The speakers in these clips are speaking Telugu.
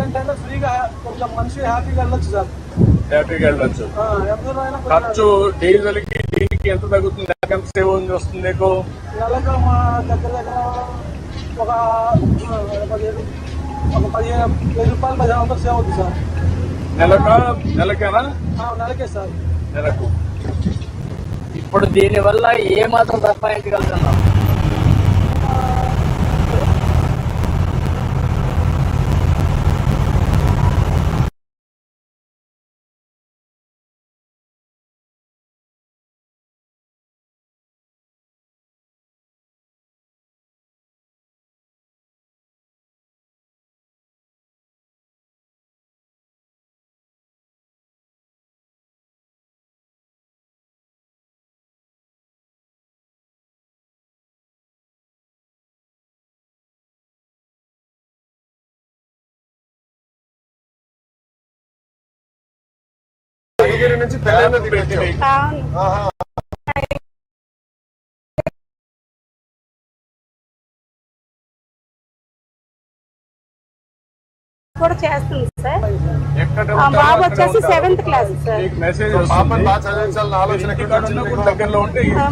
ఫ్రీగా కొంచెం మనిషి హ్యాపీగా వెళ్ళొచ్చు సార్. హ్యాపీగా వెళ్ళొచ్చు. ఖర్చు డీజిల్కి దీనికి ఎంత తగ్గుతుంది? ఎంత సేవ్ వస్తుంది నీకు నెలకు మా దగ్గర దగ్గర ఒక ఒక పదిహేను వెయ్యి రూపాయలు పదిహేను వందలు సేవ్ అవుతుంది సార్. నెలక? నెలకేనా? ఆ, నెలకే సార్. నెలకు. ఇప్పుడు దీని వల్ల ఏ మాత్రం సంపాదించగలుగుతున్నాం నుంచి పెళ్ళైన ఆహా. కూడా చేస్తుంది సార్. బాబు వచ్చేసి. Seventh class sir.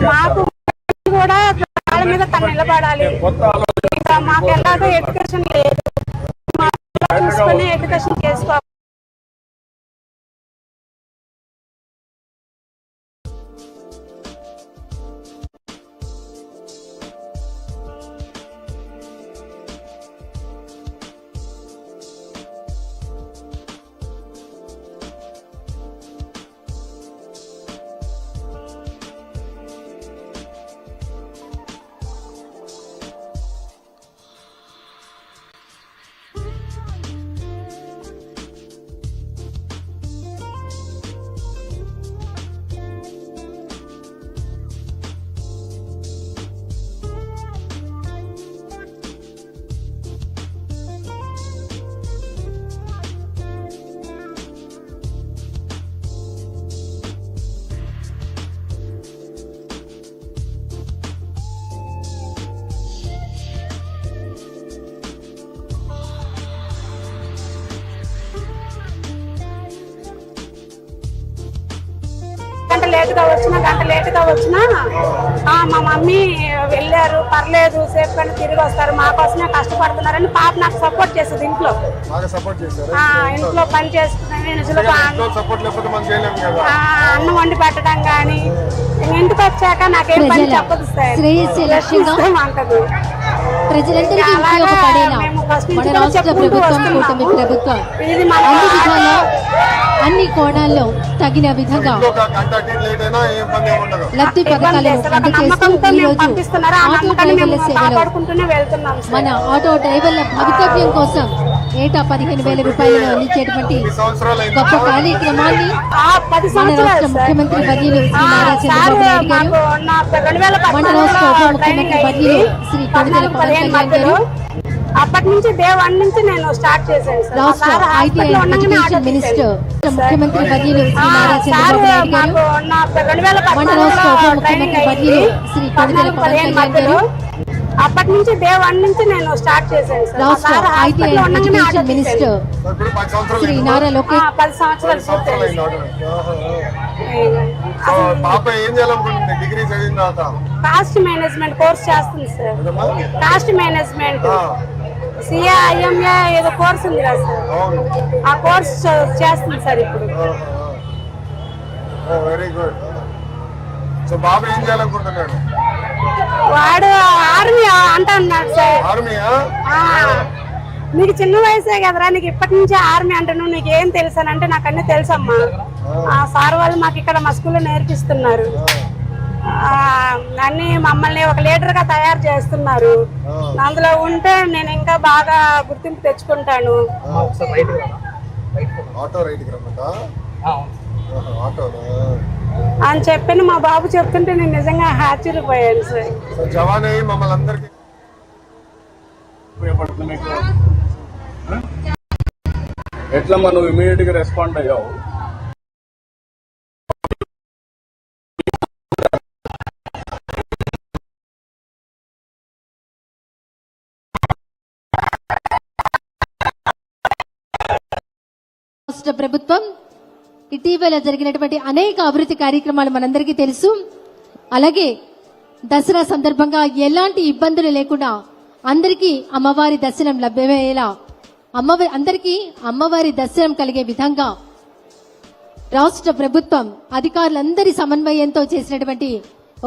మాకు. కూడా వాళ్ళ మీద తను నిలబడాలి. మాకు ఎలాగో ఎడ్యుకేషన్ లేదు. గంట లేట్గా వచ్చినా గంట లేట్గా వచ్చినా ఆ, మా మమ్మీ వెళ్ళారు పర్లేదు సేఫ్ గానే తిరిగి వస్తారు మా కోసమే కష్టపడుతున్నారని పాప నాకు సపోర్ట్ చేస్తుంది ఇంట్లో. బాగా సపోర్ట్ చేశారు? ఆ, ఇంట్లో పని చేసుకుని నిజంగా ఇంట్లో సపోర్ట్ లేకపోతే మనం చేయలేము కదా. ఆ, అన్నం వండి పెట్టడం కానీ ఇంటికి వచ్చాక నాకేం పని చెప్పదు సార్. అంటది. ప్రజలందరికీ ఇది మన కోణాల్లో తగిన విధంగా లబ్ధి పథకాలను అందజేస్తూ ఆటో డ్రైవర్ల సేవలో సార్. మన ఆటో డ్రైవర్ల భవితవ్యం కోసం ఏటా పదిహేను వేల రూపాయలను అందించేటువంటి గొప్ప కార్యక్రమాన్ని మన రాష్ట్ర. ముఖ్యమంత్రి వర్యులు శ్రీ నారా చంద్రబాబు నాయుడు గారు మన రాష్ట్ర ఉప ముఖ్యమంత్రి. వర్యులు శ్రీ పద్నాలుగు పవన్ కళ్యాణ్ గారు అప్పటి నుంచి డే వన్ నుంచి నేను స్టార్ట్ చేశాను సార్ సార్ మినిస్టర్. ముఖ్యమంత్రి మాకు రెండు వేల పద్నాలుగులో ట్రైనింగ్ అయింది. పద్నాలుగు పదిహేను మధ్యలో అప్పటి నుంచి డే వన్ నుంచి నేను స్టార్ట్ చేశాను సార్ మినిస్టర్ పది సంవత్సరాలు శ్రీ. నారా లోకేష్ పది పూర్తయింది కాస్ట్ మేనేజ్మెంట్ కోర్స్ చేస్తుంది sir? Cost management CA IMA ఏదో కోర్స్ ఉంది కదా సార్. ఆ కోర్స్ చేస్తుంది సార్ ఇప్పుడు. Very good. సో బాబు ఏం చేయాలనుకుంటున్నాడు? వాడు ఆర్మీ అంటున్నాడు సార్. ఆర్మీయా? నీకు చిన్న వయసే కదరా నీకు ఇప్పటి నుంచే ఆర్మీ అంటున్నావు నీకు ఏం తెలుసు అని అంటే నాకు అన్ని తెలుసమ్మా. ఆ. సార్ వాళ్ళు మాకు ఇక్కడ మా స్కూల్లో నేర్పిస్తున్నారు. అన్ని మమ్మల్ని ఒక లీడర్గా తయారు చేస్తున్నారు. అందులో ఉంటే నేను ఇంకా బాగా గుర్తింపు తెచ్చుకుంటాను. అని చెప్పని మా బాబు చెప్తుంటే నేను నిజంగా ఆశ్చర్యపోయాను సార్. సో జవాన్ అయ్యి మమ్మల్ని అందరికి? ఎట్లా మనం ఇమీడియట్గా రెస్పాండ్ అయ్యావు? రాష్ట్ర ప్రభుత్వం ఇటీవల జరిగినటువంటి అనేక అభివృద్ధి కార్యక్రమాలు మనందరికీ తెలుసు. అలాగే దసరా సందర్భంగా ఎలాంటి ఇబ్బందులు లేకుండా అందరికీ అమ్మవారి దర్శనం లభ్యమయ్యేలా అమ్మవారి అందరికీ అమ్మవారి దర్శనం కలిగే విధంగా రాష్ట్ర ప్రభుత్వం అధికారులందరి సమన్వయంతో చేసినటువంటి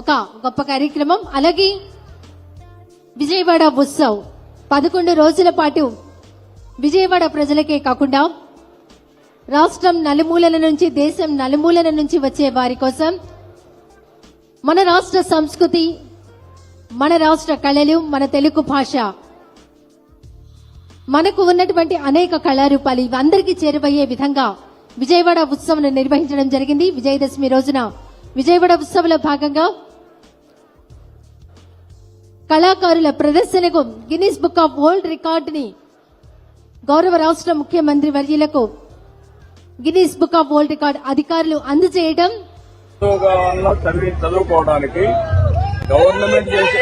ఒక గొప్ప కార్యక్రమం. అలాగే విజయవాడ ఉత్సవ్ పదకొండు రోజుల పాటు విజయవాడ ప్రజలకే కాకుండా రాష్ట్రం నలుమూలల నుంచి దేశం నలుమూలల నుంచి వచ్చే వారి కోసం మన రాష్ట్ర సంస్కృతి మన రాష్ట్ర కళలు మన తెలుగు భాష. మనకు ఉన్నటువంటి అనేక కళారూపాలు ఇవి అందరికీ చేరువయ్యే విధంగా విజయవాడ ఉత్సవం నిర్వహించడం జరిగింది. విజయదశమి రోజున విజయవాడ ఉత్సవంలో భాగంగా కళాకారుల ప్రదర్శనకు గిన్నిస్ బుక్ ఆఫ్ వరల్డ్ రికార్డుని గౌరవ రాష్ట్ర ముఖ్యమంత్రి వర్యులకు Guinness book of world record అధికారులు అందజేయడం ఉన్న చదివి చదువుకోవడానికి గవర్నమెంట్ చేసే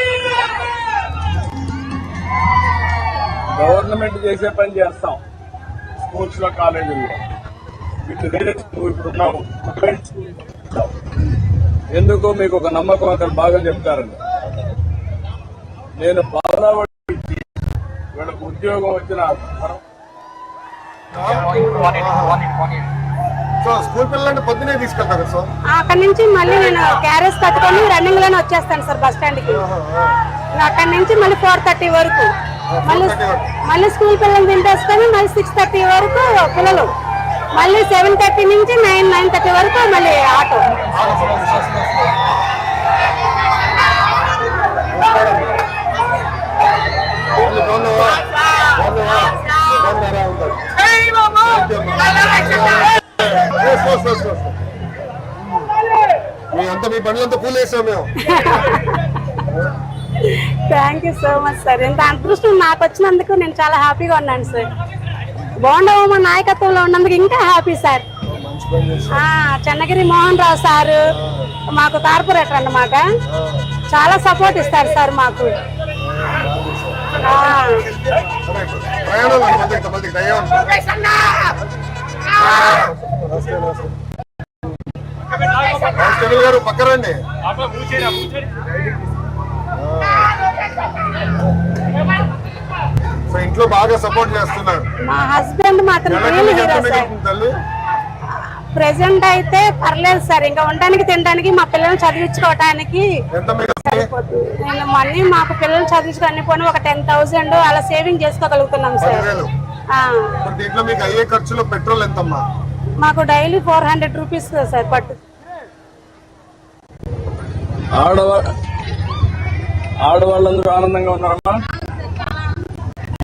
గవర్నమెంట్ చేసే పని చేస్తాం. స్కూల్స్లో కాలేజీల్లో. వీటి వేరే ఇప్పుడు స్కూల్ ఎందుకు? మీకు ఒక నమ్మకం అతను బాగా చెప్తారండి. నేను బాధపడి వీళ్ళకి ఉద్యోగం వచ్చిన తర్వాత సో స్కూల్ పిల్లలంటే పొద్దునే తీసుకెళ్తారు సార్ అక్కడి నుంచి మళ్ళీ నేను క్యారేజ్ కట్టుకొని రన్నింగ్లోనే వచ్చేస్తాను సార్ బస్ స్టాండ్కి. అక్కడి నుంచి మళ్ళీ ఫోర్ థర్టీ వరకు. మళ్ళీ మళ్ళీ స్కూల్ పిల్లలు తింటేసుకొని మళ్ళీ సిక్స్ థర్టీ వరకు పిల్లలు. మళ్ళీ సెవెన్ థర్టీ నుంచి నైన్ నైన్ థర్టీ వరకు మళ్ళీ ఆటో మీ అంతా మీ బండ్లంతా పూలు వేసాం మేము. Thank you so much sir ఇంత అదృష్టం నాకు వచ్చినందుకు నేను చాలా హ్యాపీగా ఉన్నాను సార్ బాగుండవు మా నాయకత్వంలో ఉన్నందుకు ఇంకా హ్యాపీ సార్ ఆ, చెన్నగిరి మోహన్ రావు సారు మాకు కార్పొరేటర్ అన్నమాట. చాలా సపోర్ట్ ఇస్తారు సార్ మాకు. ప్రయాణం కానిస్టేబుల్ గారు పక్కరండి సో ఇంట్లో బాగా సపోర్ట్ చేస్తున్నారు. మా హస్బెండ్ మాత్రం తల్లి? ప్రెసెంట్ అయితే పర్లేదు సార్. ఇంకా ఉండడానికి తినడానికి మా పిల్లల్ని సరిపోతుంది. నేను మళ్ళీ మాకు పిల్లల్ని చదివించుకొని పోనీ ఒక టెన్ థౌసండ్ అలా సేవింగ్ చేసుకోగలుగుతున్నాం సార్. దీంట్లో మీకు అయ్యే ఖర్చులో పెట్రోల్ ఎంతమ్మా? మాకు daily four hundred rupees sir పట్టు. ఆడవా ఆడవాళ్ళందరూ ఆనందంగా ఉన్నారమ్మా.